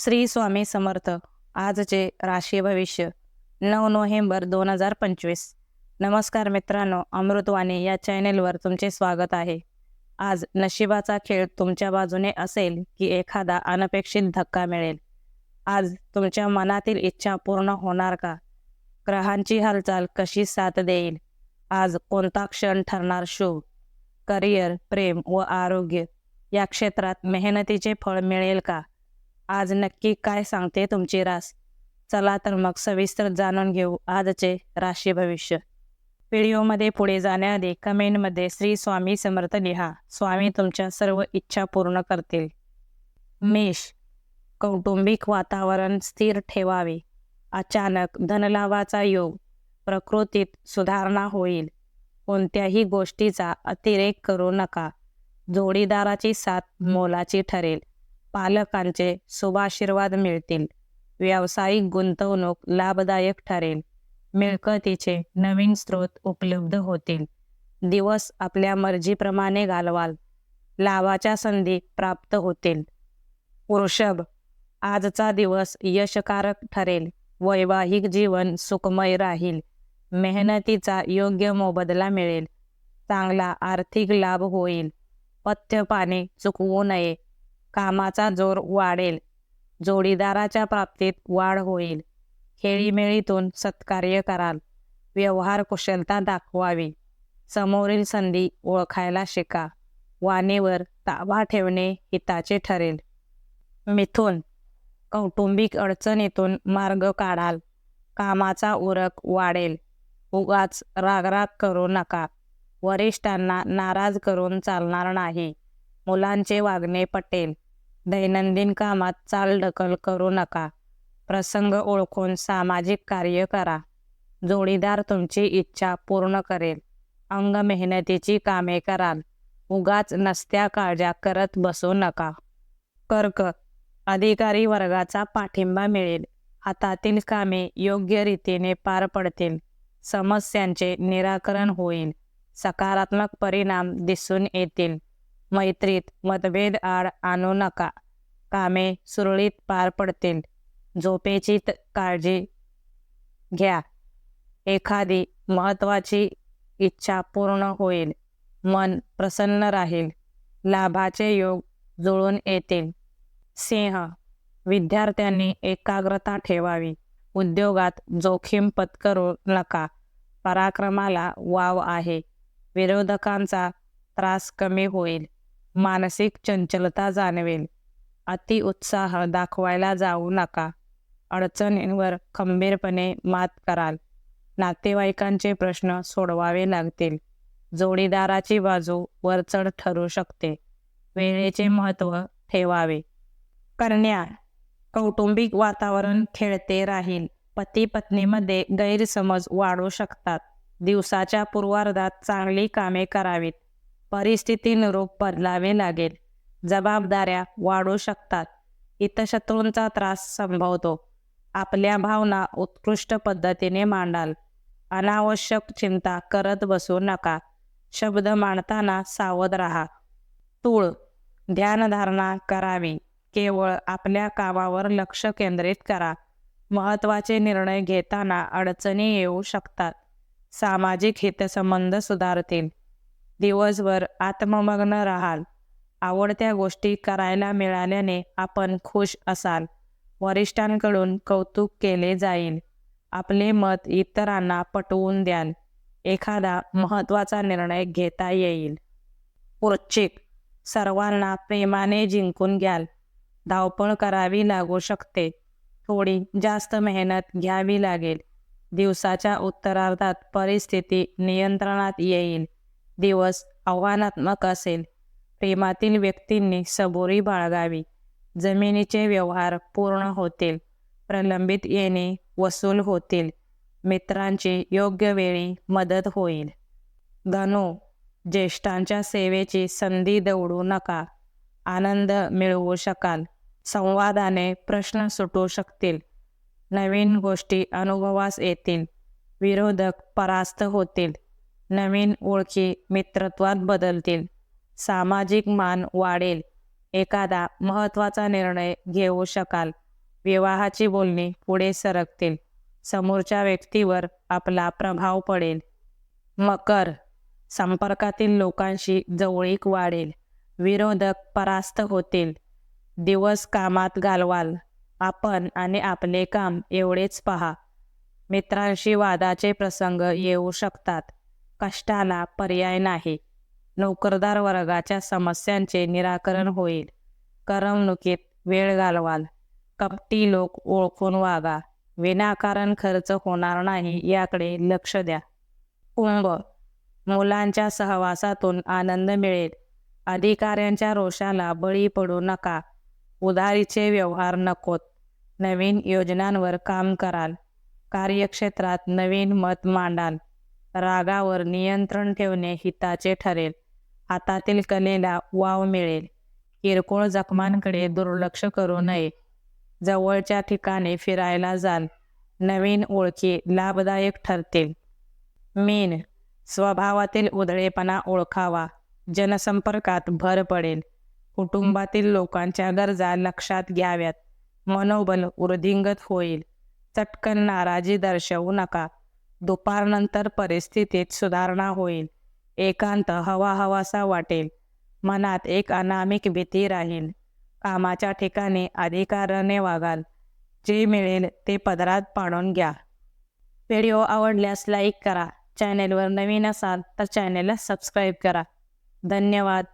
श्री स्वामी समर्थ. आजचे राशी भविष्य नऊ नोव्हेंबर दोन हजार पंचवीस. नमस्कार मित्रांनो अमृतवाणी या चॅनेलवर तुमचे स्वागत आहे. आज नशिबाचा खेळ तुमच्या बाजूने असेल की एखादा अनपेक्षित धक्का मिळेल. आज तुमच्या मनातील इच्छा पूर्ण होणार का? ग्रहांची हालचाल कशी साथ देईल? आज कोणता क्षण ठरणार शुभ? करिअर प्रेम व आरोग्य या क्षेत्रात मेहनतीचे फळ मिळेल का? आज नक्की काय सांगते तुमची रास? चला तर मग सविस्तर जाणून घेऊ आजचे राशी भविष्य. व्हिडिओमध्ये पुढे जाण्याआधी कमेंटमध्ये श्री स्वामी समर्थ लिहा. स्वामी तुमच्या सर्व इच्छा पूर्ण करतील. मेष. कौटुंबिक वातावरण स्थिर ठेवावे. अचानक धनलाभाचा योग. प्रकृतीत सुधारणा होईल. कोणत्याही गोष्टीचा अतिरेक करू नका. जोडीदाराची साथ मोलाची ठरेल. पालकांचे शुभाशीर्वाद मिळतील. व्यावसायिक गुंतवणूक लाभदायक ठरेल. मिळकतीचे नवीन स्रोत उपलब्ध होतील. दिवस आपल्या मर्जीप्रमाणे घालवाल. लाभाच्या संधी प्राप्त होतील. वृषभ आजचा दिवस यशकारक ठरेल. वैवाहिक जीवन सुखमय राहील. मेहनतीचा योग्य मोबदला मिळेल. चांगला आर्थिक लाभ होईल. पथ्य चुकवू नये. कामाचा जोर वाढेल. जोडीदाराच्या प्राप्तीत वाढ होईल. खेळीमेळीतून सत्कार्य कराल. व्यवहार कुशलता दाखवावी. समोरील संधी ओळखायला शिका. वाणीवर ताबा ठेवणे हिताचे ठरेल. मिथुन कौटुंबिक अडचणीतून मार्ग काढाल. कामाचा उरक वाढेल. उगाच रागराग करू नका. वरिष्ठांना नाराज करून चालणार नाही. मुलांचे वागणे पटेल. दैनंदिन कामात चालढकल करू नका. प्रसंग ओळखून सामाजिक कार्य करा. जोडीदार तुमची इच्छा पूर्ण करेल. अंग मेहनतीची कामे कराल. उगाच नसत्या काळजा करत बसू नका. कर्क. अधिकारी वर्गाचा पाठिंबा मिळेल. हातातील कामे योग्य रीतीने पार पडतील. समस्यांचे निराकरण होईल. सकारात्मक परिणाम दिसून येतील. मैत्रीत मतभेद आड आणू नका. कामे सुरळीत पार पडतील. झोपेची काळजी घ्या. एखादी महत्त्वाची इच्छा पूर्ण होईल. मन प्रसन्न राहील. लाभाचे योग जुळून येतील. सिंह विद्यार्थ्यांनी एकाग्रता ठेवावी. उद्योगात जोखीम पत्करू नका. पराक्रमाला वाव आहे. विरोधकांचा त्रास कमी होईल. मानसिक चंचलता जाणवेल. अति उत्साह दाखवायला जाऊ नका. अडचणींवर खंबीरपणे मात कराल. नातेवाईकांचे प्रश्न सोडवावे लागतील. जोडीदाराची बाजू वरचढ ठरू शकते. वेळेचे महत्त्व ठेवावे. कन्या कौटुंबिक वातावरण खेळते राहील. पती पत्नीमध्ये गैरसमज वाढू शकतात. दिवसाच्या पूर्वार्धात चांगली कामे करावीत. परिस्थितीनुरूप बदलावे लागेल. जबाबदाऱ्या वाढू शकतात. हितशत्रूंचा त्रास संभवतो. आपल्या भावना उत्कृष्ट पद्धतीने मांडाल. अनावश्यक चिंता करत बसू नका. शब्द मांडताना सावध राहा. तूळ. ध्यानधारणा करावी. केवळ आपल्या कामावर लक्ष केंद्रित करा. महत्त्वाचे निर्णय घेताना अडचणी येऊ शकतात. सामाजिक हितसंबंध सुधारतील. दिवसभर आत्ममग्न राहाल. आवडत्या गोष्टी करायला मिळाल्याने आपण खुश असाल. वरिष्ठांकडून कौतुक केले जाईल. आपले मत इतरांना पटवून द्याल. एखादा महत्त्वाचा निर्णय घेता येईल. वृश्चिक सर्वांना प्रेमाने जिंकून घ्याल. धावपळ करावी लागू शकते. थोडी जास्त मेहनत घ्यावी लागेल. दिवसाच्या उत्तरार्धात परिस्थिती नियंत्रणात येईल. दिवस आव्हानात्मक असेल. प्रेमातील व्यक्तींनी सबुरी बाळगावी. जमिनीचे व्यवहार पूर्ण होतील. प्रलंबित येणे वसूल होतील. मित्रांची योग्य वेळी मदत होईल. धनु ज्येष्ठांच्या सेवेची संधी दवडू नका. आनंद मिळवू शकाल. संवादाने प्रश्न सुटू शकतील. नवीन गोष्टी अनुभवास येतील. विरोधक परास्त होतील. नवीन ओळखी मित्रत्वात बदलतील. सामाजिक मान वाढेल. एखादा महत्त्वाचा निर्णय घेऊ शकाल. विवाहाची बोलणी पुढे सरकतील. समोरच्या व्यक्तीवर आपला प्रभाव पडेल. मकर संपर्कातील लोकांशी जवळीक वाढेल. विरोधक परास्त होतील. दिवस कामात घालवाल. आपण आणि आपले काम एवढेच पहा. मित्रांशी वादाचे प्रसंग येऊ शकतात. कष्टाला पर्याय नाही. नोकरदार वर्गाच्या समस्यांचे निराकरण होईल. करमणुकीत वेळ घालवाल. कपटी लोक ओळखून वागा. विनाकारण खर्च होणार नाही याकडे लक्ष द्या. कुंभ. मुलांच्या सहवासातून आनंद मिळेल. अधिकाऱ्यांच्या रोषाला बळी पडू नका. उधारीचे व्यवहार नकोत. नवीन योजनांवर काम कराल. कार्यक्षेत्रात नवीन मत मांडाल. रागावर नियंत्रण ठेवणे हिताचे ठरेल. हातातील कलेला वाव मिळेल. किरकोळ जखमांकडे दुर्लक्ष करू नये. जवळच्या ठिकाणी फिरायला जाल. नवीन ओळखी लाभदायक ठरतील. मीन स्वभावातील उधळेपणा ओळखावा. जनसंपर्कात भर पडेल. कुटुंबातील लोकांच्या गरजा लक्षात घ्याव्यात. मनोबल वृद्धिंगत होईल. चटकन नाराजी दर्शवू नका. दुपारनंतर परिस्थितीत सुधारणा होईल. एकांत हवा हवासा वाटेल. मनात एक अनामिक भीती राहील. कामाच्या ठिकाणी अधिकाराने वागाल. जे मिळेल ते पदरात पाडून घ्या. व्हिडिओ आवडल्यास लाईक करा. चॅनेलवर नवीन असाल तर चॅनेलला सबस्क्राईब करा. धन्यवाद.